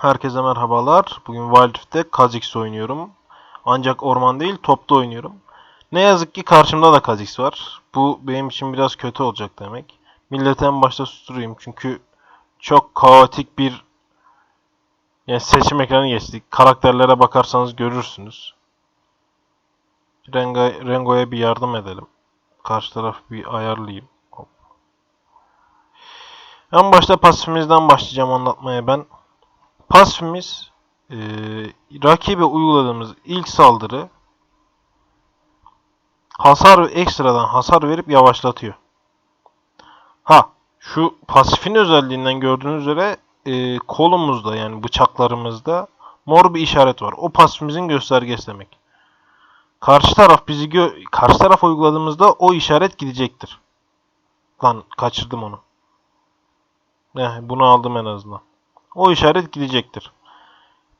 Herkese merhabalar. Bugün Wild Rift'te Kha'Zix oynuyorum. Ancak orman değil topta oynuyorum. Ne yazık ki karşımda da Kha'Zix var. Bu benim için biraz kötü olacak demek. Milleti en başta susturayım çünkü çok kaotik bir yani seçim ekranı geçtik. Karakterlere bakarsanız görürsünüz. Renga, Rengo'ya bir yardım edelim. Karşı tarafı bir ayarlayayım. Hop. En başta pasifimizden başlayacağım anlatmaya ben. Pasifimiz eee rakibe uyguladığımız ilk saldırı hasar ve ekstradan hasar verip yavaşlatıyor. Ha şu pasifin özelliğinden gördüğünüz üzere eee, kolumuzda yani bıçaklarımızda mor bir işaret var. O pasifimizin göstergesi demek. Karşı taraf bizi gö karşı taraf uyguladığımızda o işaret gidecektir. Lan kaçırdım onu. Eh, bunu aldım en azından. O işaret gidecektir.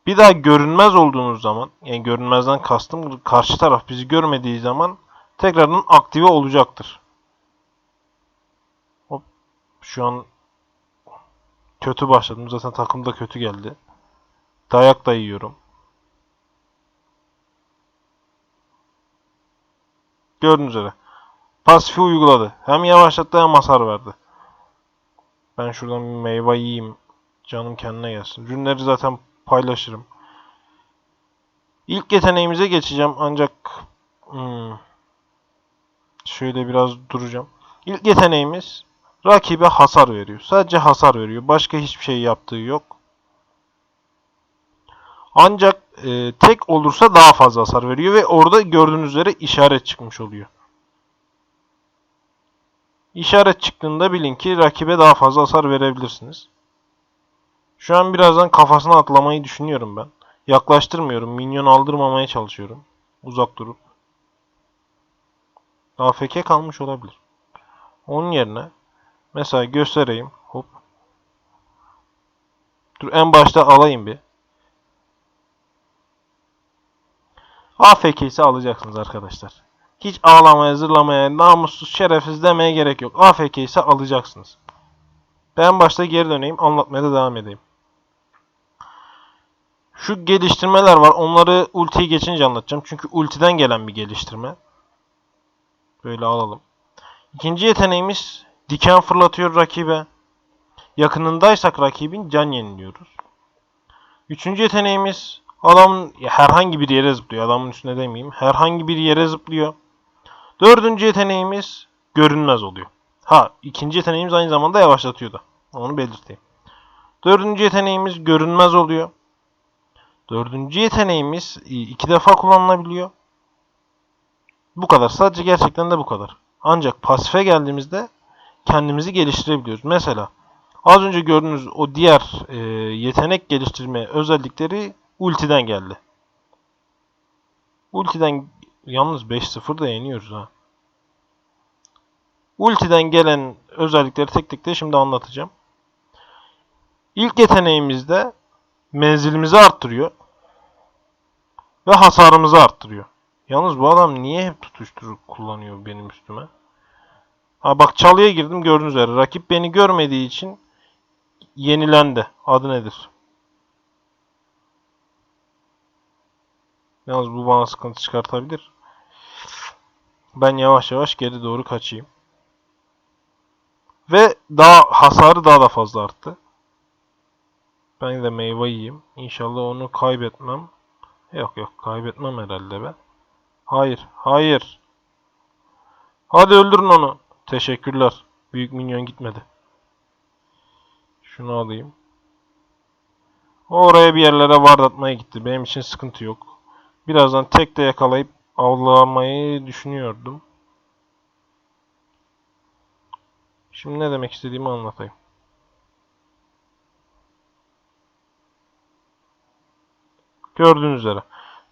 Bir daha görünmez olduğunuz zaman, yani görünmezden kastım karşı taraf bizi görmediği zaman tekrardan aktive olacaktır. Hop. Şu an kötü başladım. Zaten takım da kötü geldi. Dayak da yiyorum. Gördüğünüz üzere. Pasifi uyguladı. Hem yavaşlattı hem hasar verdi. Ben şuradan bir meyve yiyeyim. Canım kendine gelsin. Ürünleri zaten paylaşırım. İlk yeteneğimize geçeceğim ancak hmm, şöyle biraz duracağım. İlk yeteneğimiz rakibe hasar veriyor. Sadece hasar veriyor. Başka hiçbir şey yaptığı yok. Ancak e, tek olursa daha fazla hasar veriyor ve orada gördüğünüz üzere işaret çıkmış oluyor. İşaret çıktığında bilin ki rakibe daha fazla hasar verebilirsiniz. Şu an birazdan kafasına atlamayı düşünüyorum ben. Yaklaştırmıyorum. Minyon aldırmamaya çalışıyorum. Uzak durup. AFK kalmış olabilir. Onun yerine mesela göstereyim. Hop. Dur en başta alayım bir. AFK ise alacaksınız arkadaşlar. Hiç ağlamaya, zırlamaya, namussuz, şerefsiz demeye gerek yok. AFK ise alacaksınız. Ben başta geri döneyim, anlatmaya da devam edeyim. Şu geliştirmeler var. Onları ultiyi geçince anlatacağım. Çünkü ultiden gelen bir geliştirme. Böyle alalım. İkinci yeteneğimiz diken fırlatıyor rakibe. Yakınındaysak rakibin can yeniliyoruz. Üçüncü yeteneğimiz adamın herhangi bir yere zıplıyor. Adamın üstüne demeyeyim. Herhangi bir yere zıplıyor. Dördüncü yeteneğimiz görünmez oluyor. Ha ikinci yeteneğimiz aynı zamanda yavaşlatıyor da. Onu belirteyim. Dördüncü yeteneğimiz görünmez oluyor. Dördüncü yeteneğimiz iki defa kullanılabiliyor. Bu kadar. Sadece gerçekten de bu kadar. Ancak pasife geldiğimizde kendimizi geliştirebiliyoruz. Mesela az önce gördüğünüz o diğer e, yetenek geliştirme özellikleri ultiden geldi. Ultiden yalnız 5-0 da yeniyoruz ha. Ultiden gelen özellikleri tek tek de şimdi anlatacağım. İlk yeteneğimizde menzilimizi arttırıyor. Ve hasarımızı arttırıyor. Yalnız bu adam niye hep tutuşturup kullanıyor benim üstüme? Ha bak çalıya girdim gördüğünüz üzere. Rakip beni görmediği için yenilendi. Adı nedir? Yalnız bu bana sıkıntı çıkartabilir. Ben yavaş yavaş geri doğru kaçayım. Ve daha hasarı daha da fazla arttı. Ben de meyve yiyeyim. İnşallah onu kaybetmem. Yok yok kaybetmem herhalde be. Hayır hayır. Hadi öldürün onu. Teşekkürler. Büyük minyon gitmedi. Şunu alayım. O oraya bir yerlere vardatmaya gitti. Benim için sıkıntı yok. Birazdan tek de yakalayıp avlamayı düşünüyordum. Şimdi ne demek istediğimi anlatayım. Gördüğünüz üzere.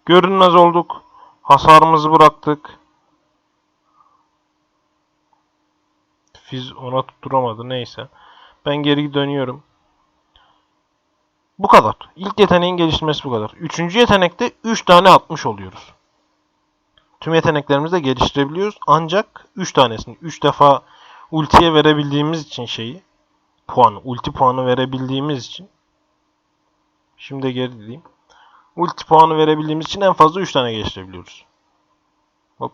Görünmez olduk. Hasarımızı bıraktık. Fiz ona tutturamadı. Neyse. Ben geri dönüyorum. Bu kadar. İlk yeteneğin gelişmesi bu kadar. Üçüncü yetenekte 3 tane atmış oluyoruz. Tüm yeteneklerimizi de geliştirebiliyoruz. Ancak 3 tanesini 3 defa ultiye verebildiğimiz için şeyi puanı, ulti puanı verebildiğimiz için Şimdi geri diyeyim. Ulti puanı verebildiğimiz için en fazla 3 tane geliştirebiliyoruz. Hop.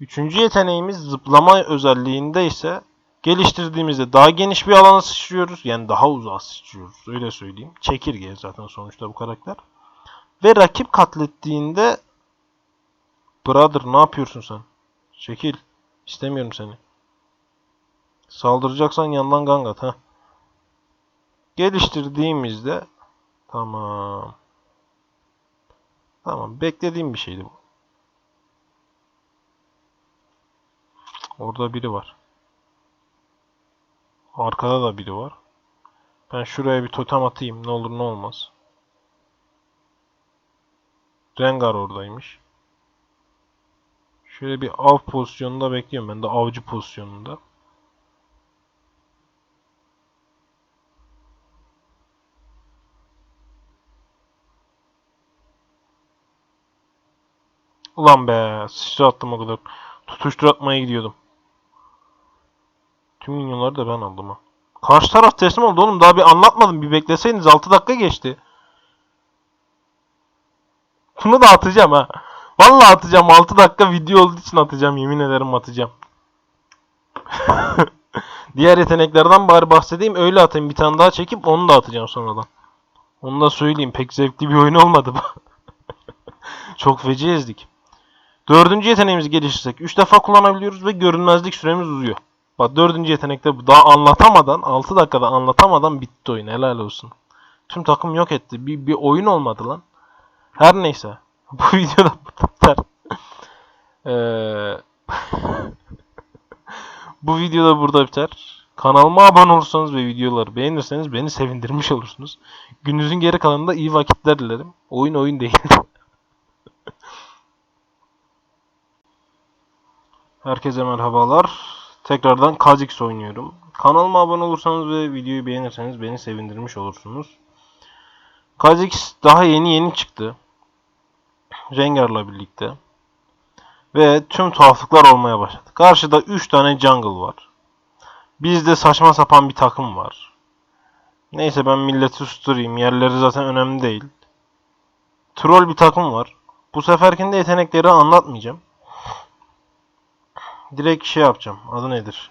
Üçüncü yeteneğimiz zıplama özelliğinde ise geliştirdiğimizde daha geniş bir alana sıçrıyoruz. Yani daha uzağa sıçrıyoruz. Öyle söyleyeyim. Çekirge zaten sonuçta bu karakter. Ve rakip katlettiğinde Brother ne yapıyorsun sen? Çekil. İstemiyorum seni. Saldıracaksan yandan gang at ha. Geliştirdiğimizde tamam. Tamam beklediğim bir şeydi bu. Orada biri var. Arkada da biri var. Ben şuraya bir totem atayım. Ne olur ne olmaz. Rengar oradaymış. Şöyle bir av pozisyonunda bekliyorum ben de avcı pozisyonunda. Ulan be sıçra attım o kadar. Tutuştur atmaya gidiyordum. Tüm minyonları da ben aldım ha. Karşı taraf teslim oldu oğlum. Daha bir anlatmadım. Bir bekleseydiniz 6 dakika geçti. Bunu da atacağım ha. Vallahi atacağım. 6 dakika video olduğu için atacağım. Yemin ederim atacağım. Diğer yeteneklerden bari bahsedeyim. Öyle atayım. Bir tane daha çekip onu da atacağım sonradan. Onu da söyleyeyim. Pek zevkli bir oyun olmadı. Çok feci ezdik. Dördüncü yeteneğimizi geliştirsek 3 defa kullanabiliyoruz ve görünmezlik süremiz uzuyor. Bak dördüncü yetenekte. Daha anlatamadan 6 dakikada anlatamadan bitti oyun. Helal olsun. Tüm takım yok etti. Bir, bir oyun olmadı lan. Her neyse. Bu videoda biter. Ee, bu videoda burada biter. Kanalıma abone olursanız ve videoları beğenirseniz beni sevindirmiş olursunuz. Gününüzün geri kalanında iyi vakitler dilerim. Oyun oyun değil. Herkese merhabalar. Tekrardan Kha'Zix oynuyorum. Kanalıma abone olursanız ve videoyu beğenirseniz beni sevindirmiş olursunuz. Kha'Zix daha yeni yeni çıktı. Rengar'la birlikte. Ve tüm tuhaflıklar olmaya başladı. Karşıda 3 tane jungle var. Bizde saçma sapan bir takım var. Neyse ben milleti susturayım. Yerleri zaten önemli değil. Troll bir takım var. Bu seferkinde yetenekleri anlatmayacağım. Direkt şey yapacağım. Adı nedir?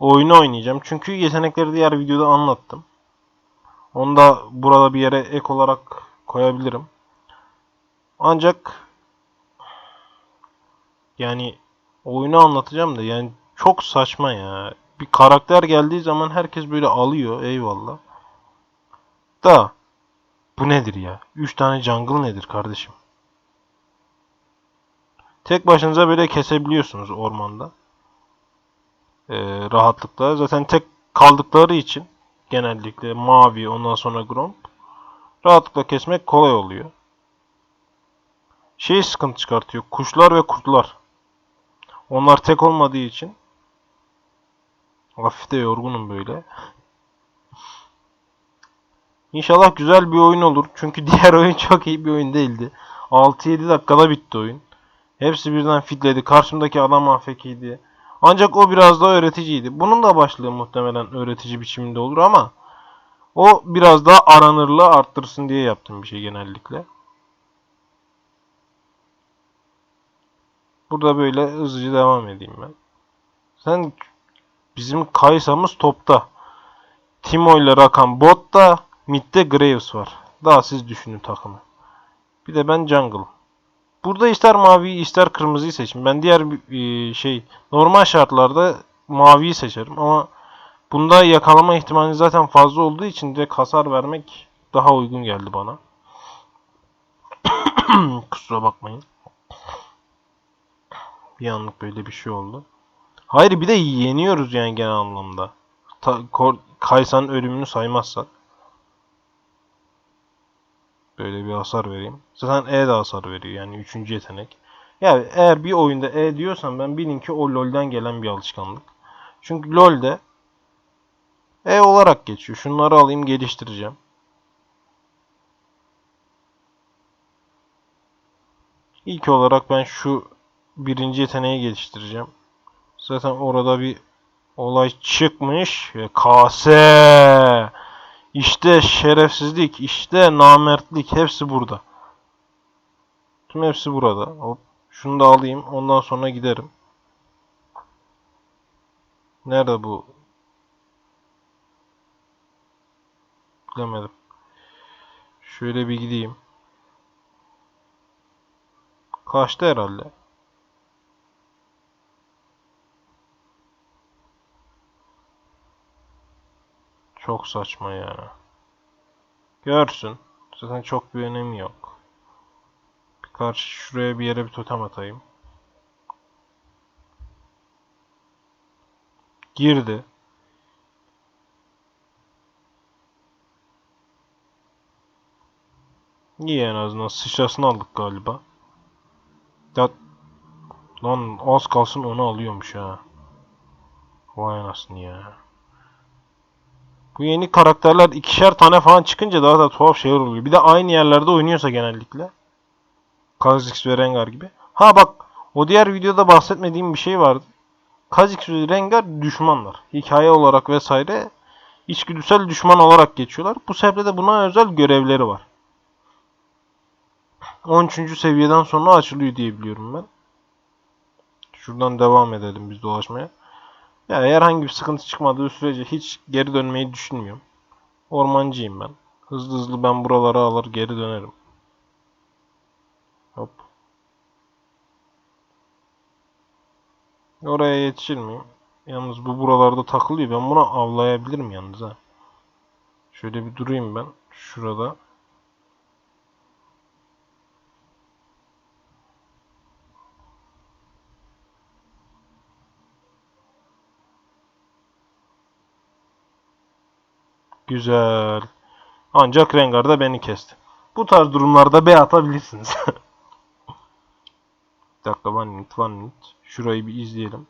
Oyunu oynayacağım. Çünkü yetenekleri diğer videoda anlattım. Onu da burada bir yere ek olarak koyabilirim. Ancak yani oyunu anlatacağım da yani çok saçma ya. Bir karakter geldiği zaman herkes böyle alıyor. Eyvallah. Da bu nedir ya? 3 tane jungle nedir kardeşim? Tek başınıza böyle kesebiliyorsunuz ormanda. Ee, rahatlıkla. Zaten tek kaldıkları için genellikle mavi ondan sonra gromp rahatlıkla kesmek kolay oluyor. Şey sıkıntı çıkartıyor. Kuşlar ve kurtlar. Onlar tek olmadığı için hafif de yorgunum böyle. İnşallah güzel bir oyun olur. Çünkü diğer oyun çok iyi bir oyun değildi. 6-7 dakikada bitti oyun. Hepsi birden fitledi. Karşımdaki adam afekiydi. Ancak o biraz daha öğreticiydi. Bunun da başlığı muhtemelen öğretici biçiminde olur ama o biraz daha aranırlığı arttırsın diye yaptığım bir şey genellikle. Burada böyle hızlıca devam edeyim ben. Sen bizim Kaysa'mız topta. Timo ile Rakan botta. Mid'de Graves var. Daha siz düşünün takımı. Bir de ben jungle. Burada ister maviyi ister kırmızıyı seçin. Ben diğer e, şey normal şartlarda maviyi seçerim ama bunda yakalama ihtimali zaten fazla olduğu için de hasar vermek daha uygun geldi bana. Kusura bakmayın. Bir anlık böyle bir şey oldu. Hayır bir de yeniyoruz yani genel anlamda. Ta, ölümünü saymazsak. Böyle bir hasar vereyim. Zaten E de hasar veriyor yani üçüncü yetenek. Yani eğer bir oyunda E diyorsan ben bilin ki o LoL'den gelen bir alışkanlık. Çünkü LoL'de E olarak geçiyor. Şunları alayım geliştireceğim. İlk olarak ben şu birinci yeteneği geliştireceğim. Zaten orada bir olay çıkmış KS İşte şerefsizlik, işte namertlik hepsi burada. Tüm hepsi burada. Hop. Şunu da alayım. Ondan sonra giderim. Nerede bu? Bilemedim. Şöyle bir gideyim. Kaçtı herhalde. Çok saçma ya. Görsün. Zaten çok bir önemi yok. Bir karşı şuraya bir yere bir totem atayım. Girdi. İyi en azından sıçrasını aldık galiba. Ya lan az kalsın onu alıyormuş ha. Vay anasını ya. Bu yeni karakterler ikişer tane falan çıkınca daha da tuhaf şeyler oluyor. Bir de aynı yerlerde oynuyorsa genellikle. Kha'Zix ve Rengar gibi. Ha bak o diğer videoda bahsetmediğim bir şey vardı. Kha'Zix ve Rengar düşmanlar. Hikaye olarak vesaire içgüdüsel düşman olarak geçiyorlar. Bu sebeple de buna özel görevleri var. 13. seviyeden sonra açılıyor diye biliyorum ben. Şuradan devam edelim biz dolaşmaya. Ya herhangi bir sıkıntı çıkmadığı sürece hiç geri dönmeyi düşünmüyorum. Ormancıyım ben. Hızlı hızlı ben buraları alır geri dönerim. Hop. Oraya yetişir miyim? Yalnız bu buralarda takılıyor. Ben bunu avlayabilirim yalnız ha. Şöyle bir durayım ben. Şurada. Güzel. Ancak Rengar da beni kesti. Bu tarz durumlarda B atabilirsiniz. bir dakika one minute one minute. Şurayı bir izleyelim.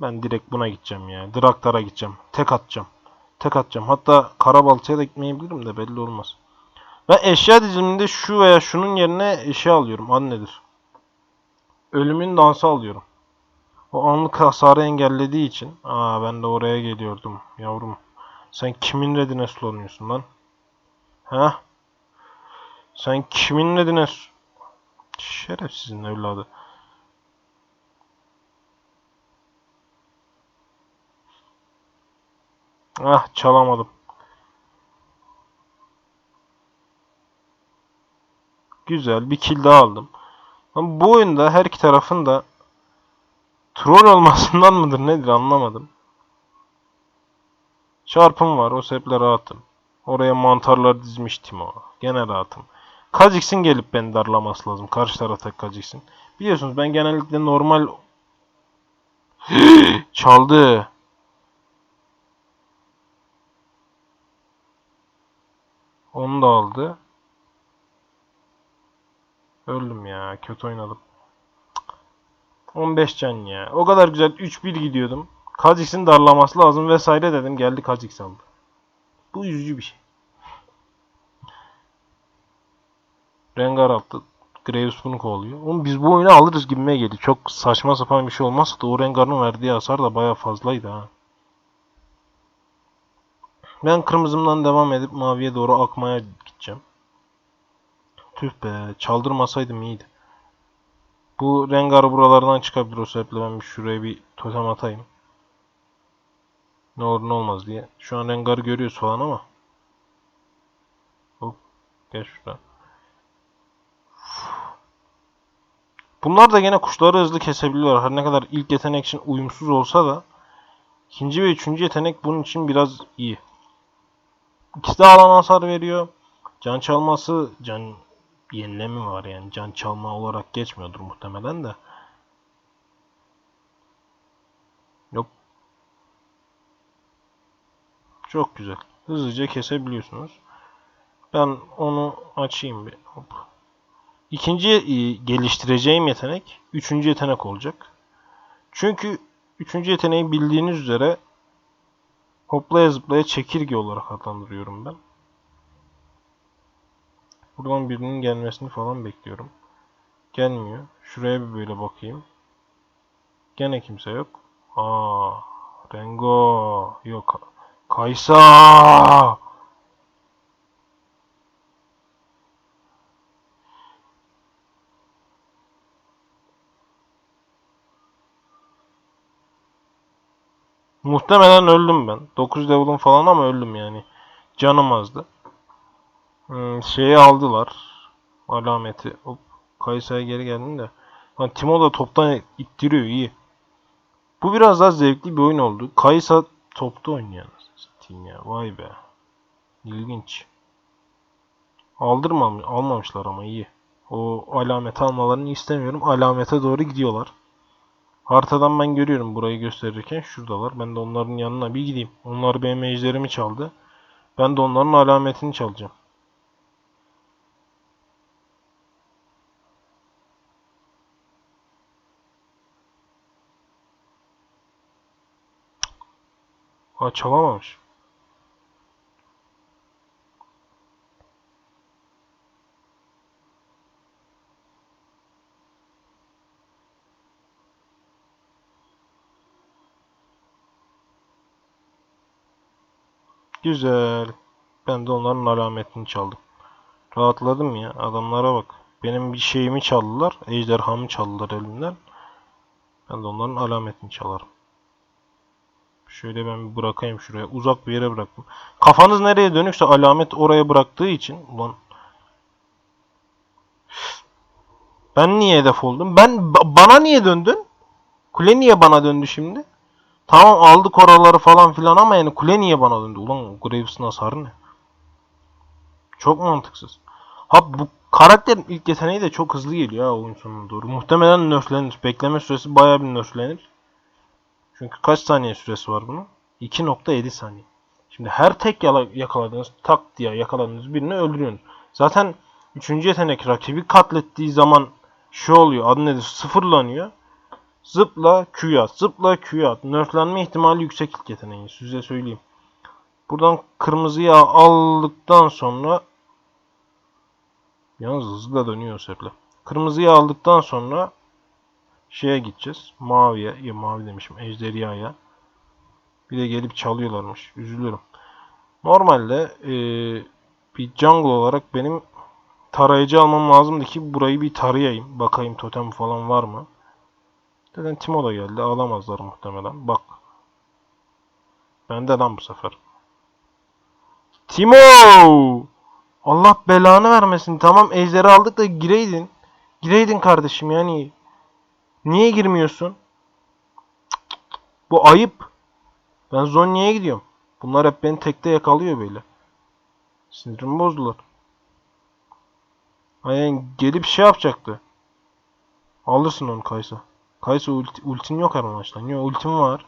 Ben direkt buna gideceğim ya. Draktar'a gideceğim. Tek atacağım. Tek atacağım. Hatta Karabalta'ya da gitmeyebilirim de belli olmaz. Ben eşya diziliminde şu veya şunun yerine eşya alıyorum. Adı nedir? Ölümün dansı alıyorum. O anlık hasarı engellediği için. Aa ben de oraya geliyordum yavrum. Sen kimin redine sulanıyorsun lan? Ha? Sen kimin redine. Şerefsizin evladı. Ah çalamadım. Güzel bir kill daha aldım. Ama bu oyunda her iki tarafın da troll olmasından mıdır nedir anlamadım. Çarpım var o sebeple rahatım. Oraya mantarlar dizmiştim o. Gene rahatım. Kazix'in gelip beni darlaması lazım. Karşı tarafta Kazix'in. Biliyorsunuz ben genellikle normal... Çaldı. Onu da aldı. Öldüm ya. Kötü oynadım. 15 can ya. O kadar güzel 3-1 gidiyordum. Kha'Zix'in darlaması lazım vesaire dedim. Geldi Kha'Zix aldı. Bu üzücü bir şey. Rengar attı. Graves bunu kovalıyor. Oğlum biz bu oyunu alırız gibime geliyor. Çok saçma sapan bir şey olmazsa da o Rengar'ın verdiği hasar da baya fazlaydı ha. Ben kırmızımdan devam edip maviye doğru akmaya gideceğim. Tüh be. Çaldırmasaydım iyiydi. Bu Rengar buralardan çıkabilir o sebeple ben şuraya bir totem atayım. Ne olur ne olmaz diye. Şu an Rengar'ı görüyoruz falan ama. Hop. Gel şuradan. Bunlar da gene kuşları hızlı kesebiliyorlar. Her ne kadar ilk yetenek için uyumsuz olsa da ikinci ve üçüncü yetenek bunun için biraz iyi. İkisi de alan hasar veriyor. Can çalması, can yenileme var yani. Can çalma olarak geçmiyordur muhtemelen de. Çok güzel. Hızlıca kesebiliyorsunuz. Ben onu açayım bir. Hop. İkinci e, geliştireceğim yetenek üçüncü yetenek olacak. Çünkü üçüncü yeteneği bildiğiniz üzere hoplaya zıplaya çekirge olarak adlandırıyorum ben. Buradan birinin gelmesini falan bekliyorum. Gelmiyor. Şuraya bir böyle bakayım. Gene kimse yok. Aa, Rengo yok. Kaysa! Muhtemelen öldüm ben. 9 level'ım falan ama öldüm yani. Canım azdı. Hmm, şeyi aldılar. Alameti. Hop. Kaysa'ya geri geldim de. Lan Timo da toptan ittiriyor iyi. Bu biraz daha zevkli bir oyun oldu. Kaysa topta oynuyor. Satayım ya. Vay be. İlginç. Aldırmam, almamışlar ama iyi. O alameti almalarını istemiyorum. Alamete doğru gidiyorlar. Haritadan ben görüyorum burayı gösterirken şuradalar. Ben de onların yanına bir gideyim. Onlar benim ejderimi çaldı. Ben de onların alametini çalacağım. Ha çalamamış. Güzel. Ben de onların alametini çaldım. Rahatladım ya. Adamlara bak. Benim bir şeyimi çaldılar. Ejderhamı çaldılar elimden. Ben de onların alametini çalarım. Şöyle ben bir bırakayım şuraya. Uzak bir yere bıraktım. Kafanız nereye dönükse alamet oraya bıraktığı için. Ulan. Ben niye hedef oldum? Ben ba- bana niye döndün? Kule niye bana döndü şimdi? Tamam aldık oraları falan filan ama yani kule niye bana döndü? Ulan Graves'ın hasarı ne? Çok mantıksız. Ha bu karakterin ilk yeteneği de çok hızlı geliyor ha oyun sonuna doğru. Muhtemelen nerflenir. Bekleme süresi bayağı bir nerflenir. Çünkü kaç saniye süresi var bunun? 2.7 saniye. Şimdi her tek yakaladığınız tak diye yakaladığınız birini öldürüyorsunuz. Zaten 3. yetenek rakibi katlettiği zaman şey oluyor adı nedir sıfırlanıyor. Zıpla Q'ya at. Zıpla Q'ya at. İhtimali yüksek ilk yeteneği. Size söyleyeyim. Buradan kırmızıya aldıktan sonra Yalnız hızlı da dönüyor seple. Kırmızıyı aldıktan sonra şeye gideceğiz. Maviye. Ya mavi demişim. Ejderhaya. Bir de gelip çalıyorlarmış. Üzülürüm. Normalde eee, bir jungle olarak benim tarayıcı almam lazımdı ki burayı bir tarayayım. Bakayım totem falan var mı? Zaten Timo da geldi. Alamazlar muhtemelen. Bak. Bende lan bu sefer. Timo! Allah belanı vermesin. Tamam ejderi aldık da gireydin. Gireydin kardeşim yani. Niye girmiyorsun? Bu ayıp. Ben Zonya'ya gidiyorum. Bunlar hep beni tekte yakalıyor böyle. Sinirimi bozdular. Yani gelip şey yapacaktı. Alırsın onu Kaysa. Kaysa ulti, ultin yok her maçta. Niye ultim var?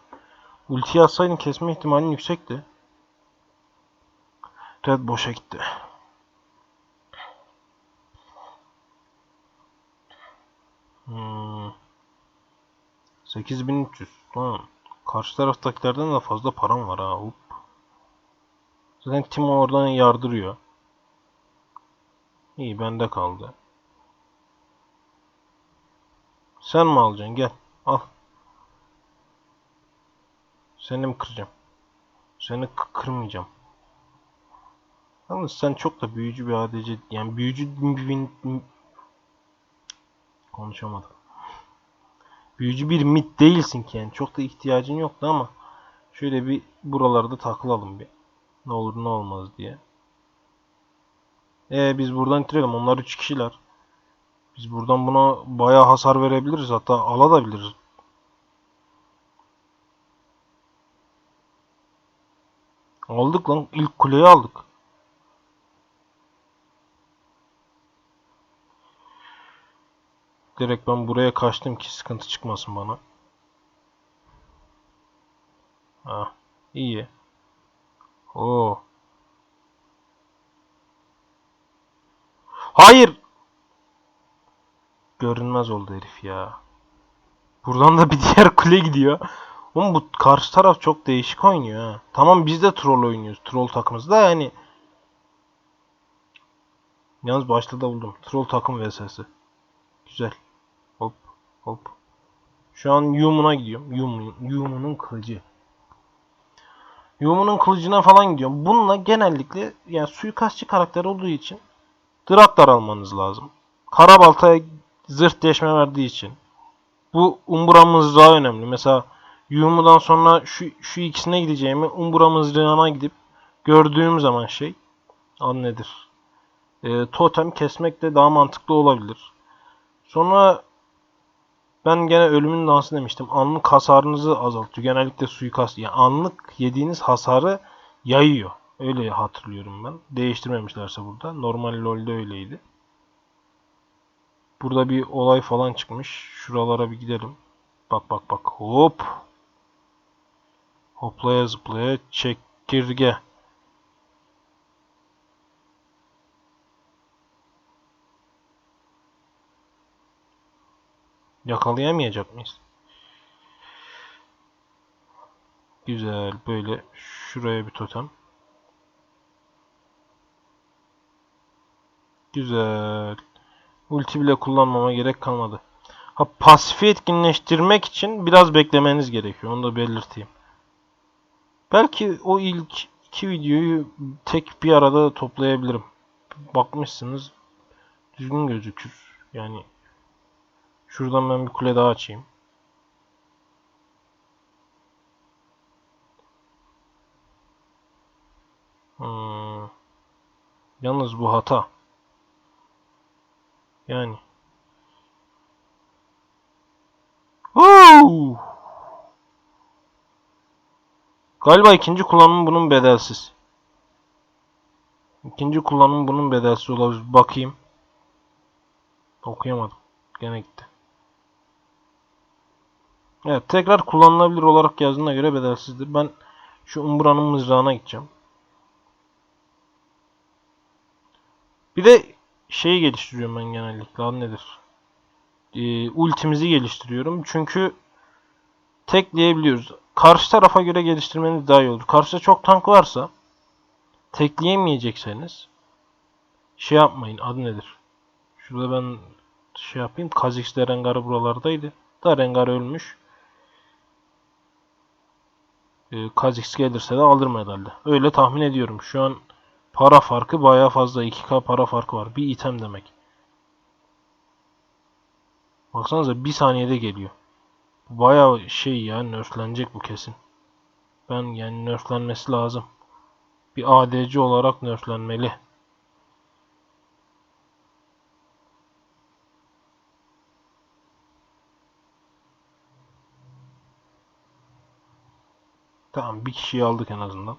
Ultiyi atsaydın kesme ihtimalin yüksekti. Red boşa gitti. Hmm. 8300. Lan. Karşı taraftakilerden de fazla param var ha. Hop. Zaten Timo oradan yardırıyor. İyi bende kaldı. Sen mi alacaksın? Gel. Al. Seni mi kıracağım? Seni kırmayacağım. Yalnız sen çok da büyücü bir ADC yani büyücü konuşamadım. Büyücü bir mit değilsin ki yani çok da ihtiyacın yoktu ama şöyle bir buralarda takılalım bir. Ne olur ne olmaz diye. E biz buradan itirelim. Onlar 3 kişiler. Biz buradan buna bayağı hasar verebiliriz. Hatta alabiliriz. Aldık lan. İlk kuleyi aldık. Direkt ben buraya kaçtım ki sıkıntı çıkmasın bana. Ha, iyi. Oo. Hayır. Görünmez oldu herif ya. Buradan da bir diğer kule gidiyor. Oğlum bu karşı taraf çok değişik oynuyor ha. Tamam biz de troll oynuyoruz. Troll takımız da yani. Yalnız başta da buldum. Troll takım vs'si. Güzel. Hop hop. Şu an Yumun'a gidiyorum. Yumun, Yumun'un kılıcı. Yumun'un kılıcına falan gidiyorum. Bununla genellikle yani suikastçı karakter olduğu için Draktar almanız lazım. Karabalta'ya zırh deşme verdiği için. Bu Umbra mızrağı önemli. Mesela Yumu'dan sonra şu, şu ikisine gideceğimi Umbra mızrağına gidip gördüğüm zaman şey an nedir? E, totem kesmek de daha mantıklı olabilir. Sonra ben gene ölümün dansı demiştim. Anlık hasarınızı azaltıyor. Genellikle suikast. Yani anlık yediğiniz hasarı yayıyor. Öyle hatırlıyorum ben. Değiştirmemişlerse burada. Normal LoL'de öyleydi. Burada bir olay falan çıkmış. Şuralara bir gidelim. Bak bak bak. Hop. Hoplaya zıplaya çekirge. Yakalayamayacak mıyız? Güzel. Böyle şuraya bir totem. Güzel. Ulti bile kullanmama gerek kalmadı. Ha pasifi etkinleştirmek için biraz beklemeniz gerekiyor. Onu da belirteyim. Belki o ilk iki videoyu tek bir arada toplayabilirim. Bakmışsınız düzgün gözükür. Yani şuradan ben bir kule daha açayım. Hmm. Yalnız bu hata. Yani. Woo! Galiba ikinci kullanım bunun bedelsiz. İkinci kullanım bunun bedelsiz olabilir. Bakayım. Okuyamadım. Gene gitti. Evet tekrar kullanılabilir olarak yazdığına göre bedelsizdir. Ben şu Umbra'nın mızrağına gideceğim. Bir de şeyi geliştiriyorum ben genellikle. Adı nedir? Ee, ultimizi geliştiriyorum. Çünkü tekleyebiliyoruz. Karşı tarafa göre geliştirmeniz daha iyi olur. Karşıda çok tank varsa tekleyemeyecekseniz şey yapmayın. Adı nedir? Şurada ben şey yapayım. Kha'Zix de Rengar'ı buralardaydı. Da Rengar ölmüş. Ee, Kha'Zix gelirse de alır herhalde. Öyle tahmin ediyorum. Şu an para farkı baya fazla. 2k para farkı var. Bir item demek. Baksanıza bir saniyede geliyor. Baya şey ya nerflenecek bu kesin. Ben yani nerflenmesi lazım. Bir ADC olarak nerflenmeli. Tamam bir kişiyi aldık en azından.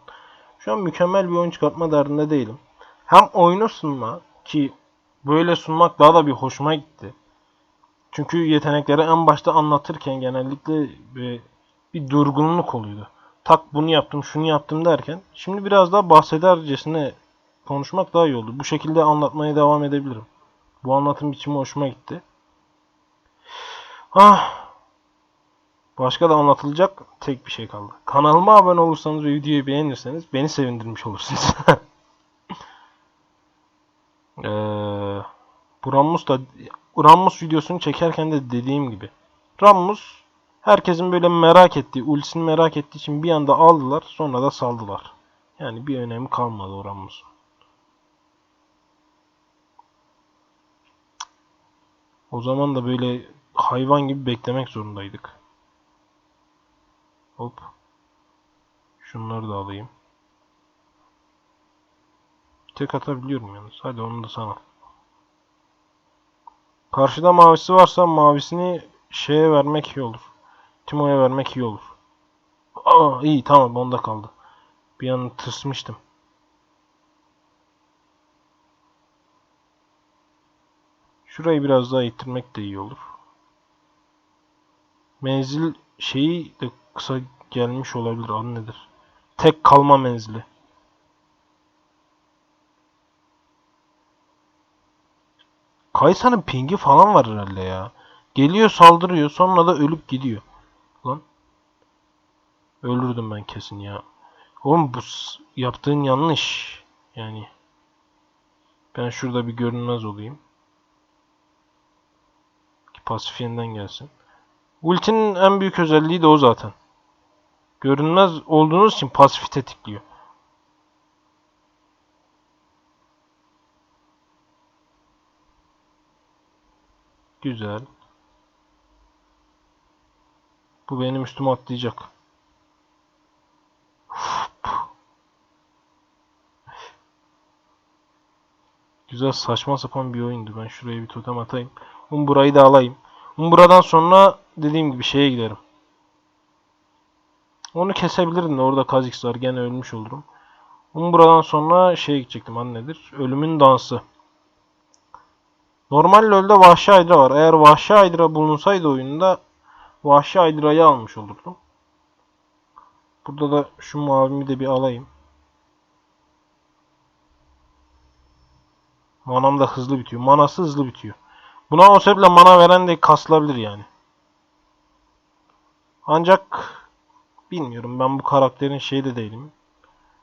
Şu an mükemmel bir oyun çıkartma derdinde değilim. Hem oyunu sunma ki böyle sunmak daha da bir hoşuma gitti. Çünkü yetenekleri en başta anlatırken genellikle bir, bir durgunluk oluyordu. Tak bunu yaptım, şunu yaptım derken şimdi biraz daha bahsedercesine konuşmak daha iyi oldu. Bu şekilde anlatmaya devam edebilirim. Bu anlatım biçimi hoşuma gitti. Ah. Başka da anlatılacak tek bir şey kaldı. Kanalıma abone olursanız ve videoyu beğenirseniz beni sevindirmiş olursunuz. ee, Rammus da Rammus videosunu çekerken de dediğim gibi. Rammus herkesin böyle merak ettiği, ultisini merak ettiği için bir anda aldılar sonra da saldılar. Yani bir önemi kalmadı o Rammus'un. O zaman da böyle hayvan gibi beklemek zorundaydık. Hop. Şunları da alayım. Tek atabiliyorum yalnız. Hadi onu da sana. Karşıda mavisi varsa mavisini şeye vermek iyi olur. Timo'ya vermek iyi olur. Aa iyi tamam onda kaldı. Bir an tırsmıştım. Şurayı biraz daha ittirmek de iyi olur. Menzil şeyi de kısa gelmiş olabilir. Adı nedir? Tek kalma menzili. Kaysa'nın pingi falan var herhalde ya. Geliyor saldırıyor sonra da ölüp gidiyor. Lan. Öldürdüm ben kesin ya. Oğlum bu yaptığın yanlış. Yani. Ben şurada bir görünmez olayım. Ki pasif gelsin. Ultinin en büyük özelliği de o zaten. Görünmez olduğunuz için pasifi tetikliyor. Güzel. Bu benim üstüme atlayacak. Güzel saçma sapan bir oyundu. Ben şuraya bir totem atayım. Umbura'yı da alayım. Umbura'dan sonra dediğim gibi şeye giderim. Onu kesebilirdim de orada Kha'Zix var. Gene ölmüş olurum. Umbura'dan sonra şeye gidecektim. Hani nedir? Ölümün dansı. Normal LoL'de Vahşi Hydra var. Eğer Vahşi Hydra bulunsaydı oyunda Vahşi Hydra'yı almış olurdum. Burada da şu mavimi de bir alayım. Manam da hızlı bitiyor. Manası hızlı bitiyor. Buna o sebeple mana veren de kasılabilir yani. Ancak bilmiyorum ben bu karakterin şeyi de değilim.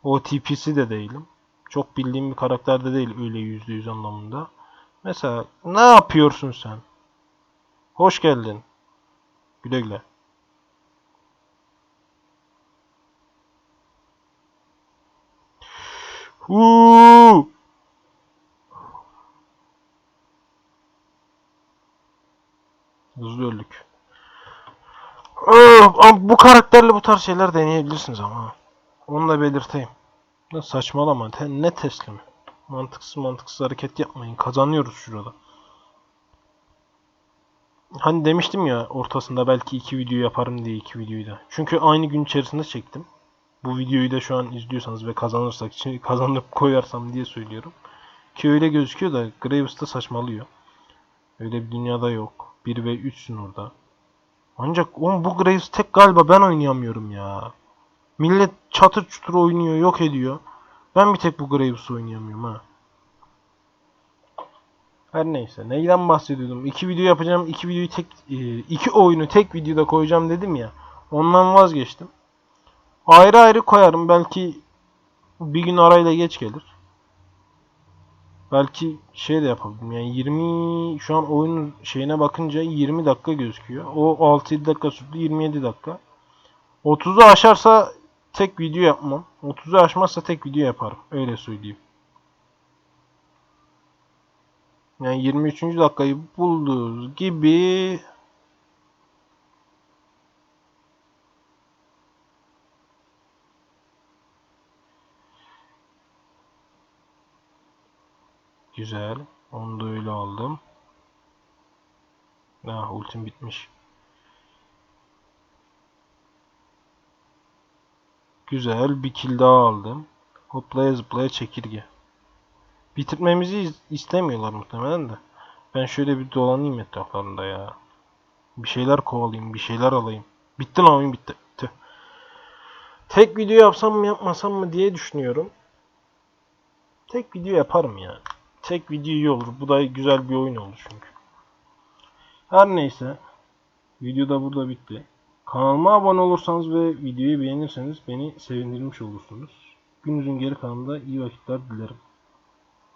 OTP'si de değilim. Çok bildiğim bir karakter de değil öyle %100 anlamında. Mesela ne yapıyorsun sen? Hoş geldin. Güle güle. Huu! Hızlı öldük. Bu karakterle bu tarz şeyler deneyebilirsiniz ama. Onu da belirteyim. Ne saçmalama. Ne teslimi. Mantıksız mantıksız hareket yapmayın. Kazanıyoruz şurada. Hani demiştim ya ortasında belki iki video yaparım diye iki videoyu da. Çünkü aynı gün içerisinde çektim. Bu videoyu da şu an izliyorsanız ve kazanırsak için kazanıp koyarsam diye söylüyorum. Ki öyle gözüküyor da Graves da saçmalıyor. Öyle bir dünyada yok. 1 ve 3'sün orada. Ancak oğlum bu Graves tek galiba ben oynayamıyorum ya. Millet çatır çutur oynuyor, yok ediyor. Ben bir tek bu Graves oynayamıyorum ha. Her neyse. Neyden bahsediyordum? İki video yapacağım. iki videoyu tek e, iki oyunu tek videoda koyacağım dedim ya. Ondan vazgeçtim. Ayrı ayrı koyarım. Belki bir gün arayla geç gelir. Belki şey de yapabilirim. Yani 20 şu an oyunun şeyine bakınca 20 dakika gözüküyor. O 6-7 dakika sürdü. 27 dakika. 30'u aşarsa tek video yapmam. 30'u aşmazsa tek video yaparım. Öyle söyleyeyim. Yani 23. dakikayı bulduğu gibi Güzel. Onu da öyle aldım. Ah ultim bitmiş. Güzel. Bir kill daha aldım. Hoplaya zıplaya çekirge. Bitirmemizi iz- istemiyorlar muhtemelen de. Ben şöyle bir dolanayım etraflarında ya. Bir şeyler kovalayayım, bir şeyler alayım. Bitti lan oyun bitti. Tüh. Tek video yapsam mı yapmasam mı diye düşünüyorum. Tek video yaparım ya. Tek video iyi olur. Bu da güzel bir oyun olur çünkü. Her neyse. Video da burada bitti. Kanalıma abone olursanız ve videoyu beğenirseniz beni sevindirmiş olursunuz. Gününüzün geri kalanında iyi vakitler dilerim.